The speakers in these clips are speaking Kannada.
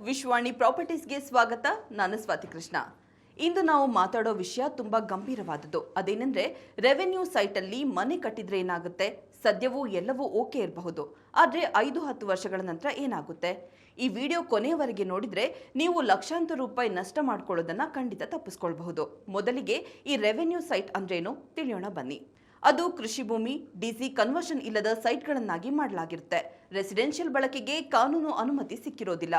ವಿಶ್ವಾಣಿ ಪ್ರಾಪರ್ಟೀಸ್ಗೆ ಸ್ವಾಗತ. ನಾನು ಸ್ವಾತಿ ಕೃಷ್ಣ. ಇಂದು ನಾವು ಮಾತಾಡೋ ವಿಷಯ ತುಂಬಾ ಗಂಭೀರವಾದದ್ದು. ಅದೇನೆಂದ್ರೆ ರೆವೆನ್ಯೂ ಸೈಟಲ್ಲಿ ಮನೆ ಕಟ್ಟಿದ್ರೆ ಏನಾಗುತ್ತೆ? ಸದ್ಯವೂ ಎಲ್ಲವೂ ಓಕೆ ಇರಬಹುದು. ಆದರೆ ಐದು ಹತ್ತು ವರ್ಷಗಳ ನಂತರ ಏನಾಗುತ್ತೆ? ಈ ವಿಡಿಯೋ ಕೊನೆಯವರೆಗೆ ನೋಡಿದ್ರೆ, ನೀವು ಲಕ್ಷಾಂತರ ರೂಪಾಯಿ ನಷ್ಟ ಮಾಡ್ಕೊಳ್ಳೋದನ್ನ ಖಂಡಿತ ತಪ್ಪಿಸ್ಕೊಳ್ಬಹುದು. ಮೊದಲಿಗೆ ಈ ರೆವೆನ್ಯೂ ಸೈಟ್ ಅಂದ್ರೇನು? ತಿಳಿಯೋಣ ಬನ್ನಿ. ಅದು ಕೃಷಿ ಭೂಮಿ, ಡಿಸಿ ಕನ್ವರ್ಷನ್ ಇಲ್ಲದ ಸೈಟ್ಗಳನ್ನಾಗಿ ಮಾಡಲಾಗಿರುತ್ತೆ. ರೆಸಿಡೆನ್ಷಿಯಲ್ ಬಳಕೆಗೆ ಕಾನೂನು ಅನುಮತಿ ಸಿಕ್ಕಿರೋದಿಲ್ಲ.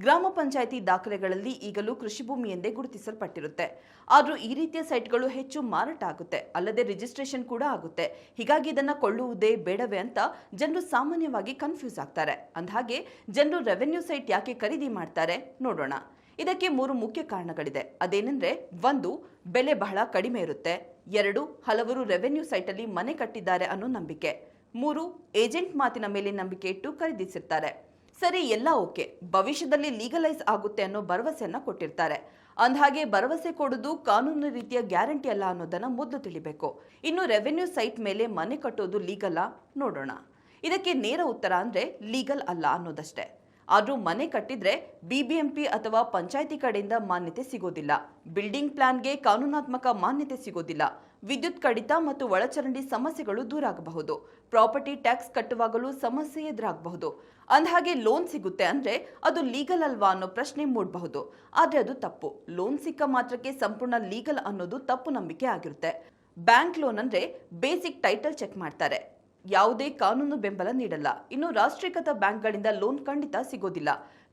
ಗ್ರಾಮ ಪಂಚಾಯಿತಿ ದಾಖಲೆಗಳಲ್ಲಿ ಈಗಲೂ ಕೃಷಿ ಭೂಮಿ ಎಂದೇ ಗುರುತಿಸಲ್ಪಟ್ಟಿರುತ್ತೆ. ಆದರೂ ಈ ರೀತಿಯ ಸೈಟ್ಗಳು ಹೆಚ್ಚು ಮಾರಾಟ ಆಗುತ್ತೆ. ಅಲ್ಲದೆ ರಿಜಿಸ್ಟ್ರೇಷನ್ ಕೂಡ ಆಗುತ್ತೆ. ಹೀಗಾಗಿ ಇದನ್ನು ಕೊಳ್ಳುವುದೇ ಬೇಡವೇ ಅಂತ ಜನರು ಸಾಮಾನ್ಯವಾಗಿ ಕನ್ಫ್ಯೂಸ್ ಆಗ್ತಾರೆ. ಅಂದಹಾಗೆ, ಜನರು ರೆವೆನ್ಯೂ ಸೈಟ್ ಯಾಕೆ ಖರೀದಿ ಮಾಡ್ತಾರೆ ನೋಡೋಣ. ಇದಕ್ಕೆ ಮೂರು ಮುಖ್ಯ ಕಾರಣಗಳಿದೆ. ಅದೇನೆಂದರೆ, ಒಂದು, ಬೆಲೆ ಬಹಳ ಕಡಿಮೆ ಇರುತ್ತೆ. ಎರಡು, ಹಲವರು ರೆವೆನ್ಯೂ ಸೈಟಲ್ಲಿ ಮನೆ ಕಟ್ಟಿದ್ದಾರೆ ಅನ್ನೋ ನಂಬಿಕೆ. ಮೂರು, ಏಜೆಂಟ್ ಮಾತಿನ ಮೇಲೆ ನಂಬಿಕೆ ಇಟ್ಟು ಖರೀದಿಸಿರ್ತಾರೆ. ಸರಿ, ಎಲ್ಲ ಓಕೆ. ಭವಿಷ್ಯದಲ್ಲಿ ಲೀಗಲೈಸ್ ಆಗುತ್ತೆ ಅನ್ನೋ ಭರವಸೆಯನ್ನ ಕೊಟ್ಟಿರ್ತಾರೆ. ಅಂದಹಾಗೆ ಭರವಸೆ ಕೊಡೋದು ಕಾನೂನು ರೀತಿಯ ಗ್ಯಾರಂಟಿ ಅಲ್ಲ ಅನ್ನೋದನ್ನ ಮೊದಲು ತಿಳಿಬೇಕು. ಇನ್ನು ರೆವೆನ್ಯೂ ಸೈಟ್ ಮೇಲೆ ಮನೆ ಕಟ್ಟೋದು ಲೀಗಲ್ಲ? ನೋಡೋಣ. ಇದಕ್ಕೆ ನೇರ ಉತ್ತರ ಅಂದ್ರೆ ಲೀಗಲ್ ಅಲ್ಲ ಅನ್ನೋದಷ್ಟೇ. ಆದ್ರೂ ಮನೆ ಕಟ್ಟಿದ್ರೆ ಬಿಬಿಎಂಪಿ ಅಥವಾ ಪಂಚಾಯಿತಿ ಕಡೆಯಿಂದ ಮಾನ್ಯತೆ ಸಿಗೋದಿಲ್ಲ. ಬಿಲ್ಡಿಂಗ್ ಪ್ಲಾನ್ಗೆ ಕಾನೂನಾತ್ಮಕ ಮಾನ್ಯತೆ ಸಿಗೋದಿಲ್ಲ. ವಿದ್ಯುತ್ ಕಡಿತ ಮತ್ತು ಒಳಚರಂಡಿ ಸಮಸ್ಯೆಗಳು ದೂರ ಆಗಬಹುದು. ಪ್ರಾಪರ್ಟಿ ಟ್ಯಾಕ್ಸ್ ಕಟ್ಟುವಾಗಲೂ ಸಮಸ್ಯೆ ಎದುರಾಗಬಹುದು. ಅಂದಹಾಗೆ ಲೋನ್ ಸಿಗುತ್ತೆ ಅಂದ್ರೆ ಅದು ಲೀಗಲ್ ಅಲ್ವಾ ಅನ್ನೋ ಪ್ರಶ್ನೆ ಮೂಡಬಹುದು. ಆದರೆ ಅದು ತಪ್ಪು. ಲೋನ್ ಸಿಕ್ಕ ಮಾತ್ರಕ್ಕೆ ಸಂಪೂರ್ಣ ಲೀಗಲ್ ಅನ್ನೋದು ತಪ್ಪು ನಂಬಿಕೆ ಆಗಿರುತ್ತೆ. ಬ್ಯಾಂಕ್ ಲೋನ್ ಅಂದ್ರೆ ಬೇಸಿಕ್ ಟೈಟಲ್ ಚೆಕ್ ಮಾಡ್ತಾರೆ. ಯಾವುದೇ ಕಾನೂನು ಬೆಂಬಲ ನೀಡಲ್ಲ. ಇನ್ನು ರಾಷ್ಟ್ರೀಕೃತ ಬ್ಯಾಂಕ್ಗಳಿಂದ ಲೋನ್ ಖಂಡಿತ ಸಿಗೋದಿಲ್ಲ.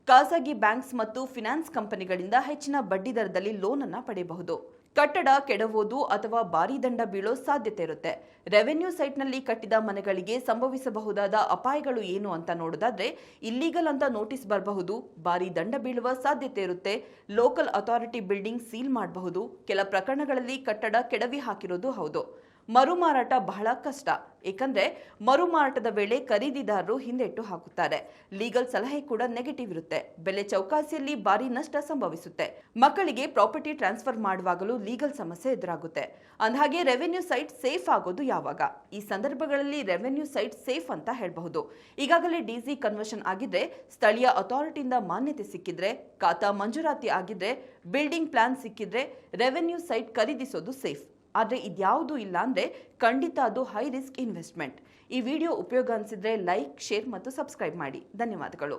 ಖಾಸಗಿ ಬ್ಯಾಂಕ್ಸ್ ಮತ್ತು ಫಿನಾನ್ಸ್ ಕಂಪನಿಗಳಿಂದ ಹೆಚ್ಚಿನ ಬಡ್ಡಿ ದರದಲ್ಲಿ ಲೋನ್ ಅನ್ನ ಪಡೆಯಬಹುದು. ಕಟ್ಟಡ ಕೆಡವೋದು ಅಥವಾ ಭಾರಿ ದಂಡ ಬೀಳೋ ಸಾಧ್ಯತೆ ಇರುತ್ತೆ. ರೆವೆನ್ಯೂ ಸೈಟ್ನಲ್ಲಿ ಕಟ್ಟಿದ ಮನೆಗಳಿಗೆ ಸಂಭವಿಸಬಹುದಾದ ಅಪಾಯಗಳು ಏನು ಅಂತ ನೋಡೋದಾದ್ರೆ, ಇಲ್ಲಿಗಲ್ ಅಂತ ನೋಟಿಸ್ ಬರಬಹುದು, ಭಾರಿ ದಂಡ ಬೀಳುವ ಸಾಧ್ಯತೆ ಇರುತ್ತೆ, ಲೋಕಲ್ ಅಥಾರಿಟಿ ಬಿಲ್ಡಿಂಗ್ ಸೀಲ್ ಮಾಡಬಹುದು, ಕೆಲ ಪ್ರಕರಣಗಳಲ್ಲಿ ಕಟ್ಟಡ ಕೆಡವಿ ಹಾಕಿರೋದು ಹೌದು. ಮರು ಮಾರಾಟ ಬಹಳ ಕಷ್ಟ. ಏಕೆಂದ್ರೆ ಮರುಮಾರಾಟದ ವೇಳೆ ಖರೀದಿದಾರರು ಹಿಂದೆಟ್ಟು ಹಾಕುತ್ತಾರೆ. ಲೀಗಲ್ ಸಲಹೆ ಕೂಡ ನೆಗೆಟಿವ್ ಇರುತ್ತೆ. ಬೆಲೆ ಚೌಕಾಸಿಯಲ್ಲಿ ಭಾರಿ ನಷ್ಟ ಸಂಭವಿಸುತ್ತೆ. ಮಕ್ಕಳಿಗೆ ಪ್ರಾಪರ್ಟಿ ಟ್ರಾನ್ಸ್ಫರ್ ಮಾಡುವಾಗಲೂ ಲೀಗಲ್ ಸಮಸ್ಯೆ ಎದುರಾಗುತ್ತೆ. ಅಂದಹಾಗೆ ರೆವೆನ್ಯೂ ಸೈಟ್ ಸೇಫ್ ಆಗೋದು ಯಾವಾಗ? ಈ ಸಂದರ್ಭಗಳಲ್ಲಿ ರೆವೆನ್ಯೂ ಸೈಟ್ ಸೇಫ್ ಅಂತ ಹೇಳಬಹುದು. ಈಗಾಗಲೇ ಡಿಸಿ ಕನ್ವರ್ಷನ್ ಆಗಿದ್ರೆ, ಸ್ಥಳೀಯ ಅಥಾರಿಟಿಯಿಂದ ಮಾನ್ಯತೆ ಸಿಕ್ಕಿದ್ರೆ, ಖಾತಾ ಮಂಜೂರಾತಿ ಆಗಿದ್ರೆ, ಬಿಲ್ಡಿಂಗ್ ಪ್ಲಾನ್ ಸಿಕ್ಕಿದ್ರೆ ರೆವೆನ್ಯೂ ಸೈಟ್ ಖರೀದಿಸೋದು ಸೇಫ್. ಆದರೆ ಇದ್ಯಾವುದೂ ಇಲ್ಲ ಅಂದರೆ ಖಂಡಿತ ಅದು ಹೈ ರಿಸ್ಕ್ ಇನ್ವೆಸ್ಟ್ಮೆಂಟ್ ಈ ವಿಡಿಯೋ ಉಪಯೋಗ ಅನಿಸಿದ್ರೆ ಲೈಕ್ ಶೇರ್ ಮತ್ತು ಸಬ್ಸ್ಕ್ರೈಬ್ ಮಾಡಿ. ಧನ್ಯವಾದಗಳು.